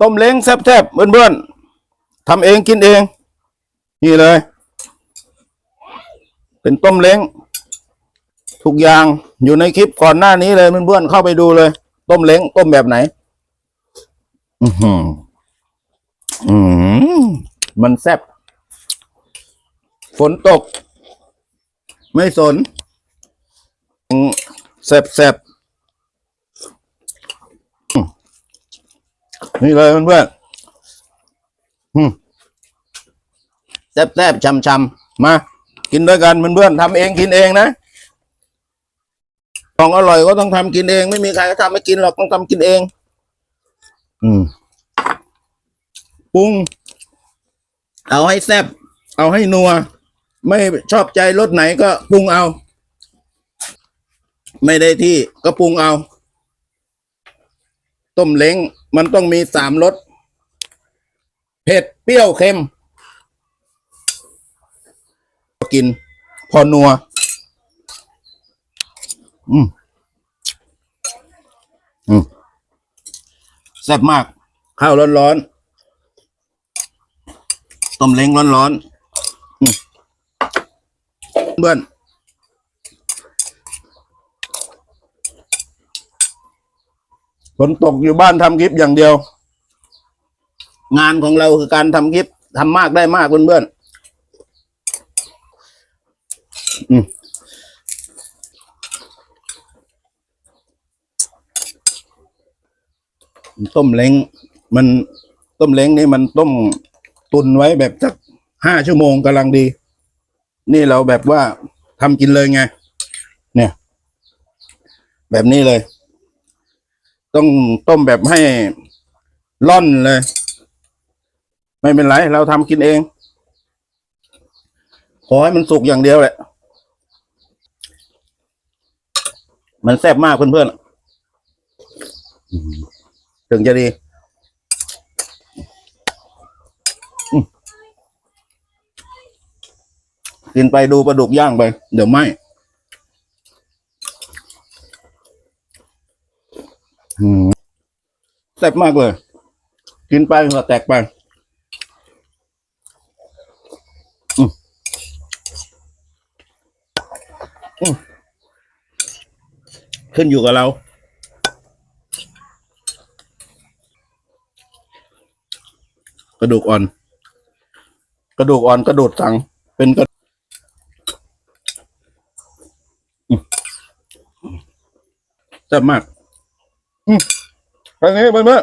ต้มเล้งแซ่บๆเพื่อนๆทำเองกินเอง นี่เลย เป็นต้มเล้งทุกอย่างอยู่ในคลิปก่อนหน้านี้เลยเพื่อนๆเข้าไปดูเลย ต้มเล้งต้มแบบไหน อือหืออืมมันแซ่บฝนตก ไม่สนแซ่บแซ่บอืม นี่เลยเพื่อนๆอืมแซ่บแซ่บชำชำๆมา กินด้วยกันเพื่อนๆทำเองกินเองนะของอร่อยก็ต้องทำกินเอง ไม่มีใครก็ทำให้กินหรอกต้องทำกินเอง อืมปรุง เอาให้แซ่บเอาให้นัว ไม่ชอบใจรสไหนก็ปรุงเอา ไม่ได้ที่ก็ปรุงเอา ต้มเล้ง มันต้องมีสามรสเผ็ดเปรี้ยวเค็ม กิน พอนัว อืมอืมแซ่บมาก ข้าวร้อนๆต้มเล้งร้อนๆอืมเพื่อน ฝนตกอยู่บ้านทำคลิปอย่างเดียว งานของเราคือการทำคลิปทำมากได้มากเพื่อนๆอืมต้มเล้งมันต้มเล้งนี่มันต้มตุนไว้แบบสักห้าชั่วโมงกำลังดี นี่เราแบบว่าทำกินเลยไง เนี่ย แบบนี้เลย ต้องต้มแบบให้ร่อนเลย ไม่เป็นไร เราทำกินเอง ขอให้มันสุกอย่างเดียวแหละ มันแซ่บมากเพื่อนๆถึงจะดีกินไปดูปลาดุกย่างไป เดี๋ยวไหม อืมแซ่บมากเลย กินไปหัวแตกไปอืมอืมขึ้นอยู่กับเรากระดูกอ่อน กระดูกอ่อนกระดูดสัง เป็นกระแซ่บมาก อืมไปนี้เพื่อน